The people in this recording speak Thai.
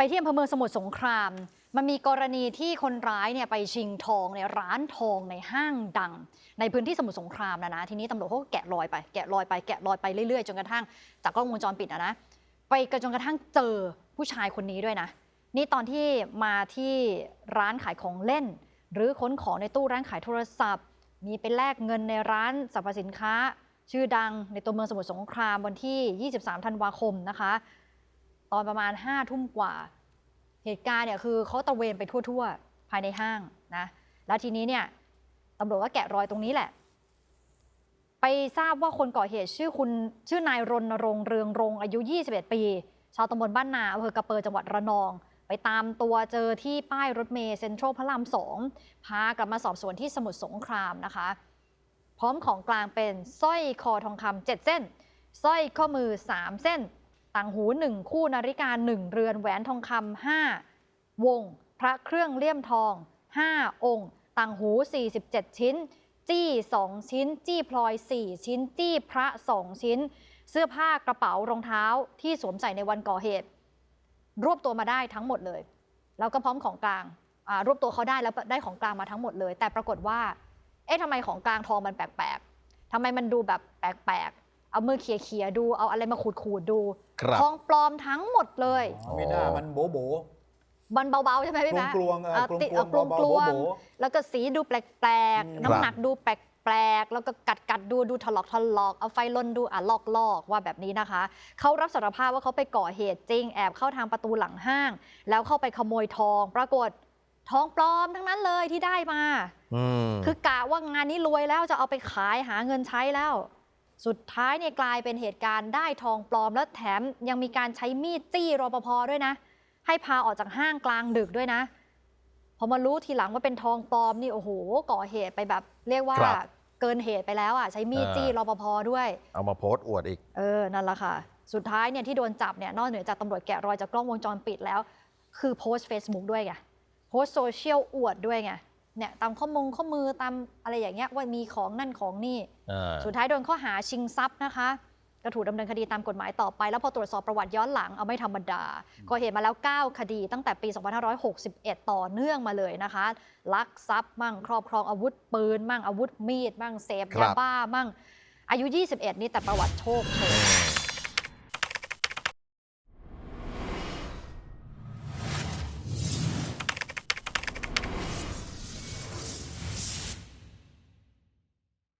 ไปที่อำเภอเมืองสมุทรสงคราม มันมีกรณีที่คนร้ายเนี่ยไปชิงทองในร้านทองในห้างดัง ในพื้นที่สมุทรสงครามนะนะทีนี้ตำรวจเขาก็แกะรอยไปแกะรอยไปแกะรอยไปเรื่อยๆจนกระทั่งจากกล้องวงจรปิดอะนะไปจนกระทั่งเจอผู้ชายคนนี้ด้วยนะ นี่ตอนที่มาที่ร้านขายของเล่น หรือค้นของในตู้ร้านขายโทรศัพท์ มีไปแลกเงินในร้านสรรพสินค้า ชื่อดังในตัวเมืองสมุทรสงครามวันที่ 23 ธันวาคมนะคะ ตอนประมาณ5ทุ่มกว่า เหตุการณ์เนี่ยคือเขาตะเวนไปทั่วๆ ภายในห้างนะแล้วทีนี้เนี่ยตำรวจก็แกะรอยตรงนี้แหละ ไปทราบว่าคนก่อเหตุชื่อคุณชื่อนายรณรงค์เรืองรงอายุ 21 ปี ชาวตำบลบ้านนาอำเภอกระเปอร์จังหวัดระนอง ไปตามตัวเจอที่ป้ายรถเมล์เซ็นทรัลพระรามสองพากลับมาสอบสวนที่สมุทรสงครามนะคะ พร้อมของกลางเป็นสร้อยคอทองคำ7เส้นสร้อยข้อมือ 3 เส้น ต่างหู 1 คู่นาฬิกา 1 เรือนแหวนทองคำ5วง พระเครื่องเลี่ยมทอง 5 องค์ ต่างหู 47 ชิ้น จี้ 2 ชิ้น จี้พลอย 4 ชิ้น จี้พระ 2 ชิ้น เสื้อผ้ากระเป๋ารองเท้าที่สวมใส่ในวันก่อเหตุ รวบตัวมาได้ทั้งหมดเลย แล้วก็พร้อมของกลางรวบตัวเขาได้แล้วได้ของกลางมาทั้งหมดเลย แต่ปรากฏว่า เอ๊ะทำไมของกลางทองมันแปลกๆทำไมมันดูแบบแปลก เอามือเขี่ยๆดู เอาอะไรมาขูดๆดู ครับ ทองปลอมทั้งหมดเลย อ๋อไม่น่ามันโบโบมันเบาๆใช่ไหมพี่แม่กลวงๆเอออะกลวงๆติดเอากลวงเบาๆกลวงโบ๋แล้วก็สีดูแปลกอืม ๆ น้ำหนักดูแปลกๆ แล้วก็กัดกัดๆดูดูถลอกถลอกเอาไฟลนดูอะลอกลอกว่าแบบนี้นะคะ เขารับสารภาพว่าเขาไปก่อเหตุจริง แอบเข้าทางประตูหลังห้าง แล้วเข้าไปขโมยทอง ปรากฏทองปลอมทั้งนั้นเลยที่ได้มา อืมคือกะว่างานนี้รวยแล้วจะเอาไปขายหาเงินใช้แล้ว สุดท้ายเนี่ยกลายเป็นเหตุการณ์ได้ทองปลอมแล้วแถมยังมีการใช้มีดจี้รปภด้วยนะ ให้พาออกจากห้างกลางดึกด้วยนะพอมารู้ทีหลังว่าเป็นทองปลอมนี่โอ้โหก่อเหตุไปแบบ เรียกว่าครับเกินเหตุไปแล้วอะใช้มีดอ่าจี้รปภด้วย เอามาโพสต์อวดอีก เออนั่นแหละค่ะ สุดท้ายเนี่ยที่โดนจับเนี่ยนอกเหนือจากตำรวจแกะรอยจากกล้องวงจรปิดแล้ว คือโพสต์ Facebook ด้วยไงโพสต์โซเชียลอวดด้วยไง เนี่ยตามข้อมงข้อมือตามอะไรอย่างเงี้ยว่ามีของนั่นของนี่อ่าสุดท้ายโดนข้อหาชิงทรัพย์นะคะก็ถูกดำเนินคดีตามกฎหมายต่อไป แล้วพอตรวจสอบประวัติย้อนหลังเอาไม่ธรรมดาก่อเหตุมาแล้ว 9 คดีตั้งแต่ปี 2561 ต่อเนื่องมาเลยนะคะ ลักทรัพย์มั่งครอบครองอาวุธปืน มั่งอาวุธมีด มั่งเสพครัยาบบ้ามั่งอายุ 21 นี่แต่ประวัติโชคโชน